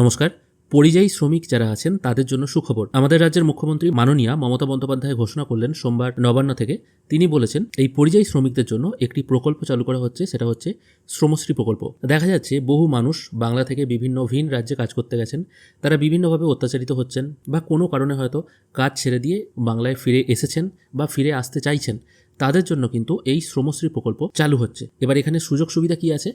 নমস্কার। পরিযায়ী শ্রমিক যারা আছেন, তাদের জন্য সুখবর। আমাদের রাজ্যের মুখ্যমন্ত্রী মাননীয়া মমতা বন্দ্যোপাধ্যায় ঘোষণা করলেন সোমবার নবান্ন থেকে। তিনি বলেছেন, এই পরিযায়ী শ্রমিকদের জন্য একটি প্রকল্প চালু করা হচ্ছে, সেটা হচ্ছে শ্রমশ্রী প্রকল্প। দেখা যাচ্ছে বহু মানুষ বাংলা থেকে বিভিন্ন ভিন রাজ্যে কাজ করতে গেছেন, তারা বিভিন্নভাবে অত্যাচারিত হচ্ছেন বা কোনো কারণে হয়তো কাজ ছেড়ে দিয়ে বাংলায় ফিরে এসেছেন বা ফিরে আসতে চাইছেন। তাদের জন্য কিন্তু এই শ্রমশ্রী প্রকল্প চালু হচ্ছে। এবার এখানে সুযোগ সুবিধা কি আছে?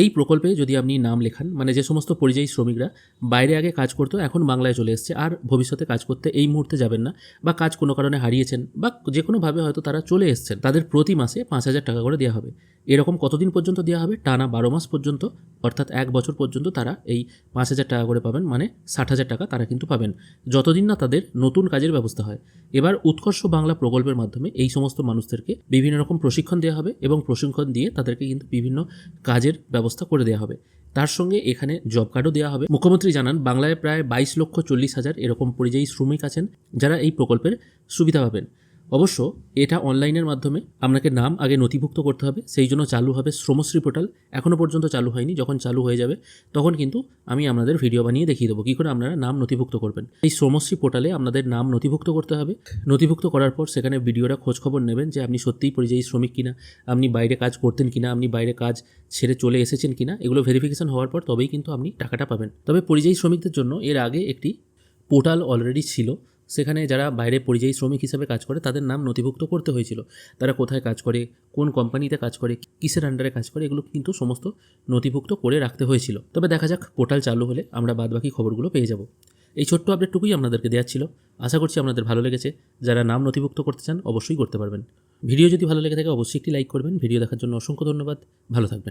এই প্রকল্পে যদি আপনি নাম লেখান মানে যে সমস্ত পরিযায়ী শ্রমিকরা বাইরে আগে কাজ করতো, এখন বাংলায় চলে এসছে, আর ভবিষ্যতে কাজ করতে এই মুহূর্তে যাবেন না, বা কাজ কোনো কারণে হারিয়েছেন, বা যে কোনোভাবে হয়তো তারা চলে এসছেন, তাদের প্রতি মাসে পাঁচ হাজার টাকা করে দেওয়া হবে। এরকম কতদিন পর্যন্ত দেওয়া হবে? টানা বারো মাস পর্যন্ত, অর্থাৎ এক বছর পর্যন্ত তারা এই পাঁচ হাজার টাকা করে পাবেন মানে ষাট হাজার টাকা তারা কিন্তু পাবেন। যতদিন না তাদের নতুন কাজের ব্যবস্থা হয়। এবার উৎকর্ষ বাংলা প্রকল্পের মাধ্যমে এই সমস্ত মানুষদেরকে বিভিন্ন রকম প্রশিক্ষণ দেওয়া হবে, এবং প্রশিক্ষণ দিয়ে তাদেরকে কিন্তু বিভিন্ন কাজের ব্যবস্থা করে দেওয়া হবে। তার সঙ্গে এখানে জব কার্ডও দেওয়া হবে। মুখ্যমন্ত্রী জানান, বাংলায় প্রায় বাইশ লক্ষ চল্লিশ হাজার এরকম পরিযায়ী শ্রমিক আছেন যারা এই প্রকল্পের সুবিধা পাবেন। অবশ্য এটা অনলাইনের মাধ্যমে আপনাকে নাম আগে নথিভুক্ত করতে হবে, সেই জন্য চালু হবে শ্রমশ্রী পোর্টাল। এখনও পর্যন্ত চালু হয়নি, যখন চালু হয়ে যাবে তখন কিন্তু আমি আপনাদের ভিডিও বানিয়ে দেখিয়ে দেবো কী করে আপনারা নাম নথিভুক্ত করবেন। এই শ্রমশ্রী পোর্টালে আপনাদের নাম নথিভুক্ত করতে হবে। নথিভুক্ত করার পর সেখানে ভিডিওটা খোঁজখবর নেবেন যে আপনি সত্যিই পরিযায়ী শ্রমিক কিনা, আপনি বাইরে কাজ করতেন কিনা, আপনি বাইরে কাজ ছেড়ে চলে এসেছেন কিনা, এগুলো ভেরিফিকেশন হওয়ার পর তবেই কিন্তু আপনি টাকাটা পাবেন। তবে পরিযায়ী শ্রমিকদের জন্য এর আগে একটি পোর্টাল অলরেডি ছিল সেখানে যারা বাইরে পরিযায়ী শ্রমিক হিসাবে কাজ করে, তাদের নাম নথিভুক্ত করতে হয়েছিল। তারা কোথায় কাজ করে, কোন কোম্পানিতে কাজ করে, কিসের আন্ডারে কাজ করে, এগুলো কিন্তু সমস্ত নথিভুক্ত করে রাখতে হয়েছিল। তবে দেখা যাক, পোর্টাল চালু হলে আমরা বাদবাকি খবরগুলো পেয়ে যাব। এই ছোট্ট আপডেটটুকুই আপনাদেরকে দেওয়ার ছিল। আশা করছি আপনাদের ভালো লেগেছে। যারা নাম নথিভুক্ত করতে চান, অবশ্যই করতে পারবেন। ভিডিও যদি ভালো লেগে থাকে, অবশ্যই একটি লাইক করবেন। ভিডিও দেখার জন্য অসংখ্য ধন্যবাদ। ভালো থাকবেন।